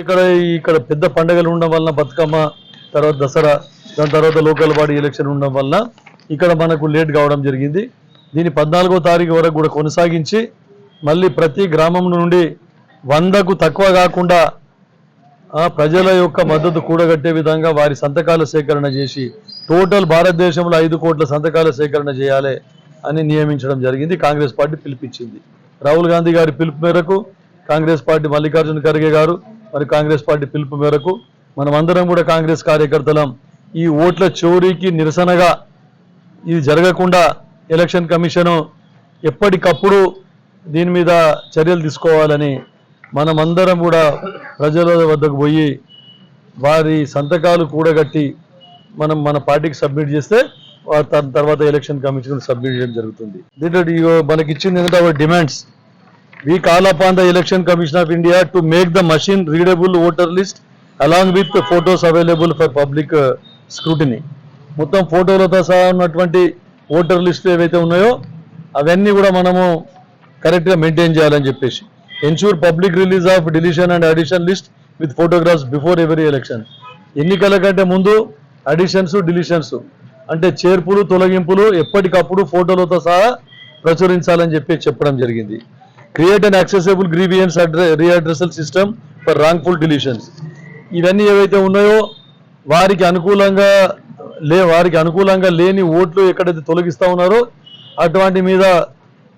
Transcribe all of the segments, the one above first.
ఇక్కడ ఇక్కడ పెద్ద పండుగలు ఉండడం వలన బతుకమ్మ తర్వాత దసరా దాని తర్వాత లోకల్ బాడీ ఎలక్షన్ ఉండడం వలన ఇక్కడ మనకు లేట్ కావడం జరిగింది. దీని పద్నాలుగో తారీఖు వరకు కూడా కొనసాగించి మళ్ళీ ప్రతి గ్రామం నుండి వందకు తక్కువ కాకుండా ప్రజల యొక్క మద్దతు కూడగట్టే విధంగా వారి సంతకాల సేకరణ చేసి టోటల్ భారతదేశంలో ఐదు కోట్ల సంతకాల సేకరణ చేయాలి. అని నియమించడం జరిగింది కాంగ్రెస్ పార్టీ పిలిపించింది. రాహుల్ గాంధీ గారి పిలుపు మేరకు కాంగ్రెస్ పార్టీ మల్లికార్జున ఖర్గే గారు మరి కాంగ్రెస్ పార్టీ పిలుపు మేరకు మనమందరం కూడా కాంగ్రెస్ కార్యకర్తలం. ఈ ఓట్ల చోరీకి నిరసనగా ఇది జరగకుండా ఎలక్షన్ కమిషను ఎప్పటికప్పుడు దీని మీద చర్యలు తీసుకోవాలని మనమందరం కూడా ప్రజల వద్దకు పోయి వారి సంతకాలు కూడగట్టి మనం మన పార్టీకి సబ్మిట్ చేస్తే దాని తర్వాత ఎలక్షన్ కమిషన్ సబ్మిట్ చేయడం జరుగుతుంది. దీంట్లో మనకి ఇచ్చింది ఏంటంటే our demands we call upon the election commission of india to make the machine readable voter list along with the photos available for public uh, scrutiny. మొత్తం ఫోటోలతో సహా ఉన్నటువంటి ఓటర్ లిస్ట్ ఏవైతే ఉన్నాయో అవన్నీ కూడా మనము కరెక్ట్గా మెయింటైన్ చేయాలని చెప్పేసి. Ensure public release of deletion and addition list with photographs before every election ఎన్నికల కంటే ముందు అడిషన్స్ డిలీషన్స్ అంటే చేర్పులు తొలగింపులు ఎప్పటికప్పుడు ఫోటోలతో సహా ప్రచురించాలని చెప్పి చెప్పడం జరిగింది. Create and accessible grievance redressal system for wrongful deletions ఇవన్నీ ఏవైతే ఉన్నాయో వారికి అనుకూలంగా లే వారికి అనుకూలంగా లేని ఓట్లు ఎక్కడైతే తొలగిస్తూ ఉన్నారో అటువంటి మీద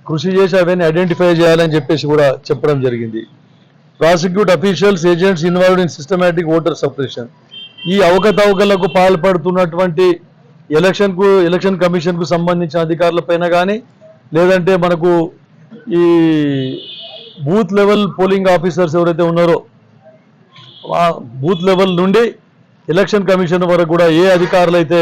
కృషి చేసి అవన్నీ ఐడెంటిఫై చేయాలని చెప్పేసి కూడా చెప్పడం జరిగింది. Prosecute officials agents involved in systematic voter suppression ఈ అవకతవకలకు పాల్పడుతున్నటువంటి ఎలక్షన్కు ఎలక్షన్ కమిషన్కు సంబంధించిన సంబంధించిన అధికారులపైన కానీ లేదంటే మనకు ఈ బూత్ లెవెల్ పోలింగ్ ఆఫీసర్స్ ఎవరైతే ఉన్నారో బూత్ లెవెల్ నుండి ఎలక్షన్ కమిషన్ వరకు కూడా ఏ అధికారులు అయితే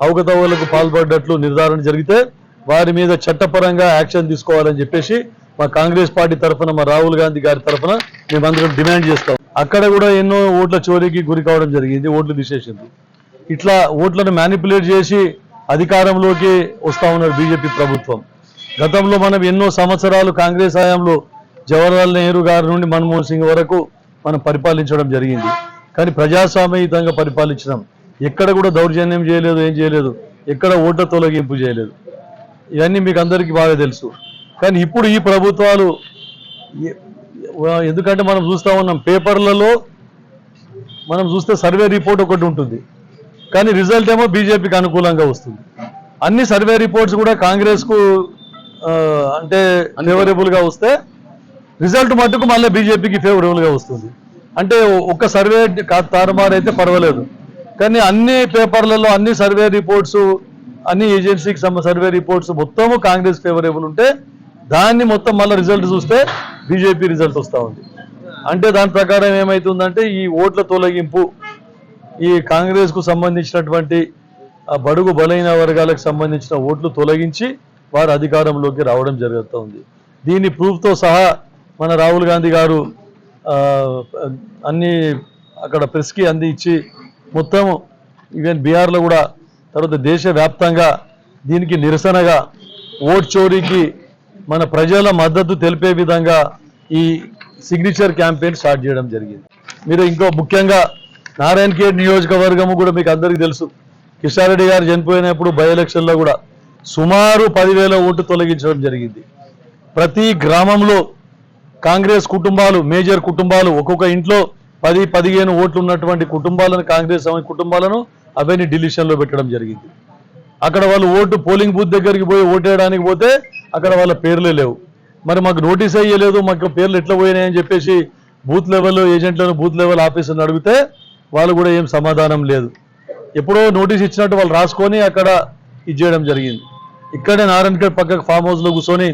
అవకతవకలకు పాల్పడ్డట్లు నిర్ధారణ జరిగితే వారి మీద చట్టపరంగా యాక్షన్ తీసుకోవాలని చెప్పేసి మా కాంగ్రెస్ పార్టీ తరఫున మా రాహుల్ గాంధీ గారి తరఫున మేమందరం డిమాండ్ చేస్తాం. అక్కడ కూడా ఎన్నో ఓట్ల చోరీకి గురి కావడం జరిగింది ఓట్లు తీసేసింది ఇట్లా ఓట్లను మ్యానిపులేట్ చేసి అధికారంలోకి వస్తూ ఉన్నారు బీజేపీ ప్రభుత్వం. గతంలో మనం ఎన్నో సంవత్సరాలు కాంగ్రెస్ హయాంలో జవహర్లాల్ నెహ్రూ గారి నుండి మన్మోహన్ సింగ్ వరకు మనం పరిపాలించడం జరిగింది. కానీ ప్రజాస్వామ్యయుతంగా పరిపాలించడం ఎక్కడ కూడా దౌర్జన్యం చేయలేదు ఏం చేయలేదు. ఎక్కడ ఓట్ల తొలగింపు చేయలేదు. ఇవన్నీ మీకు అందరికీ బాగా తెలుసు. కానీ ఇప్పుడు ఈ ప్రభుత్వాలు ఎందుకంటే మనం చూస్తా ఉన్నాం పేపర్లలో మనం చూస్తే సర్వే రిపోర్ట్ ఒకటి ఉంటుంది. కానీ రిజల్ట్ ఏమో బీజేపీకి అనుకూలంగా వస్తుంది. అన్ని సర్వే రిపోర్ట్స్ కూడా కాంగ్రెస్కు అంటే ఫేవరబుల్గా వస్తే రిజల్ట్ మట్టుకు మళ్ళీ బీజేపీకి ఫేవరబుల్గా వస్తుంది. అంటే ఒక్క సర్వే కా- తారుమారైతే పర్వాలేదు. కానీ అన్ని పేపర్లలో అన్ని సర్వే రిపోర్ట్స్ అన్ని ఏజెన్సీకి సంబంధ సర్వే రిపోర్ట్స్ మొత్తము కాంగ్రెస్ ఫేవరబుల్ ఉంటే దాన్ని మొత్తం మళ్ళీ రిజల్ట్ చూస్తే బీజేపీ రిజల్ట్ వస్తూ ఉంది. అంటే దాని ప్రకారం ఏమవుతుందంటే ఈ ఓట్ల తొలగింపు ఈ కాంగ్రెస్కు సంబంధించినటువంటి బడుగు బలైన వర్గాలకు సంబంధించిన ఓట్లు తొలగించి వారు అధికారంలోకి రావడం జరుగుతూ ఉంది. దీని ప్రూఫ్తో సహా మన రాహుల్ గాంధీ గారు అన్ని అక్కడ ప్రెస్కి అందించి మొత్తం ఈవెన్ బీహార్లో కూడా తర్వాత దేశవ్యాప్తంగా దీనికి నిరసనగా ఓట్ చోరీకి మన ప్రజల మద్దతు తెలిపే విధంగా ఈ సిగ్నేచర్ క్యాంపెయిన్ స్టార్ట్ చేయడం జరిగింది. మీరు ఇంకో ముఖ్యంగా నారాయణ ఖేడ్ నియోజకవర్గము కూడా మీకు అందరికీ తెలుసు. కిషారెడ్డి గారు చనిపోయినప్పుడు బై ఎలక్షన్లో కూడా సుమారు పదివేల ఓటు తొలగించడం జరిగింది. ప్రతి గ్రామంలో కాంగ్రెస్ కుటుంబాలు మేజర్ కుటుంబాలు ఒక్కొక్క ఇంట్లో పది పదిహేను ఓట్లు ఉన్నటువంటి కుటుంబాలను కాంగ్రెస్ కుటుంబాలను అవన్నీ డిలిషన్లో పెట్టడం జరిగింది. అక్కడ వాళ్ళు ఓటు పోలింగ్ బూత్ దగ్గరికి పోయి ఓటేయడానికి పోతే అక్కడ వాళ్ళ పేర్లే లేవు. మరి మాకు నోటీస్ అయ్యలేదు మాకు పేర్లు ఎట్లా పోయినాయని చెప్పేసి బూత్ లెవెల్ ఏజెంట్లను బూత్ లెవెల్ ఆఫీసర్ని అడిగితే వాళ్ళు కూడా ఏం సమాధానం లేదు. ఎప్పుడో నోటీస్ ఇచ్చినట్టు వాళ్ళు రాసుకొని అక్కడ ఇది చేయడం జరిగింది. ఇక్కడే నారాయణఖేడ్ పక్కకు ఫామ్ హౌస్లో కూర్చొని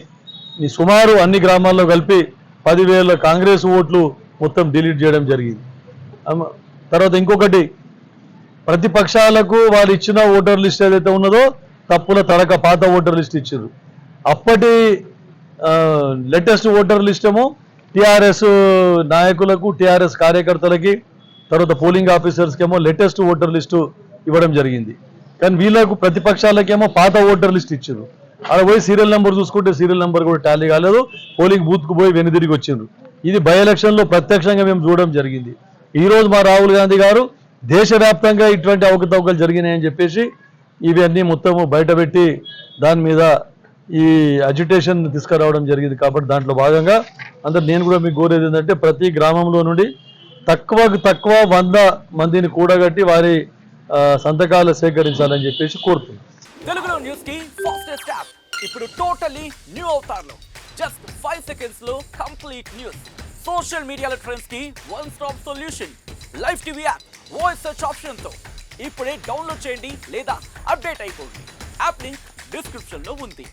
ఈ సుమారు అన్ని గ్రామాల్లో కలిపి పదివేల కాంగ్రెస్ ఓట్లు మొత్తం డిలీట్ చేయడం జరిగింది. తర్వాత ఇంకొకటి ప్రతిపక్షాలకు వాళ్ళు ఇచ్చిన ఓటర్ లిస్ట్ ఏదైతే ఉన్నదో తప్పుల తడక పాత ఓటర్ లిస్ట్ ఇచ్చారు. అప్పటి లేటెస్ట్ ఓటర్ లిస్ట్ ఏమో టిఆర్ఎస్ నాయకులకు టిఆర్ఎస్ కార్యకర్తలకి తర్వాత పోలింగ్ ఆఫీసర్స్కేమో లేటెస్ట్ ఓటర్ లిస్టు ఇవ్వడం జరిగింది. కానీ వీళ్ళకు ప్రతిపక్షాలకేమో పాత ఓటర్ లిస్ట్ ఇచ్చారు. ఆడ పోయి సీరియల్ నెంబర్ చూసుకుంటే సీరియల్ నెంబర్ కూడా టాలీ కాలేదు. పోలింగ్ బూత్కు పోయి వెనుదిరిగి వచ్చిండ్రు. ఇది బై ఎలక్షన్లో ప్రత్యక్షంగా మేము చూడడం జరిగింది. ఈరోజు మా రాహుల్ గాంధీ గారు దేశవ్యాప్తంగా ఇటువంటి అవకతవకలు జరిగినాయని చెప్పేసి ఇవన్నీ మొత్తము బయటపెట్టి దాని మీద ఈ అజిటేషన్ తీసుకురావడం జరిగింది కాబట్టి దాంట్లో భాగంగా. అందరు నేను కూడా మీకు కోరేది ఏంటంటే ప్రతి గ్రామంలో నుండి తక్కువకు తక్కువ వంద మందిని కూడగట్టి వారి సంతకాలు సేకరించాలని చెప్పేసి కోరుతున్నాను తెలుగులో న్యూస్కి ఫాస్టెస్ట్ యాప్. ఇప్పుడు టోటలీ న్యూ అవుతారు జస్ట్ ఫైవ్ సెకండ్స్లో కంప్లీట్ న్యూస్. సోషల్ మీడియాలో ట్రెండ్స్కి one stop solution. Live TV app voice search ఆప్షన్తో ఇప్పుడే డౌన్లోడ్ చేయండి లేదా అప్డేట్ అయిపోండి. యాప్ లింక్ డిస్క్రిప్షన్లో ఉంది.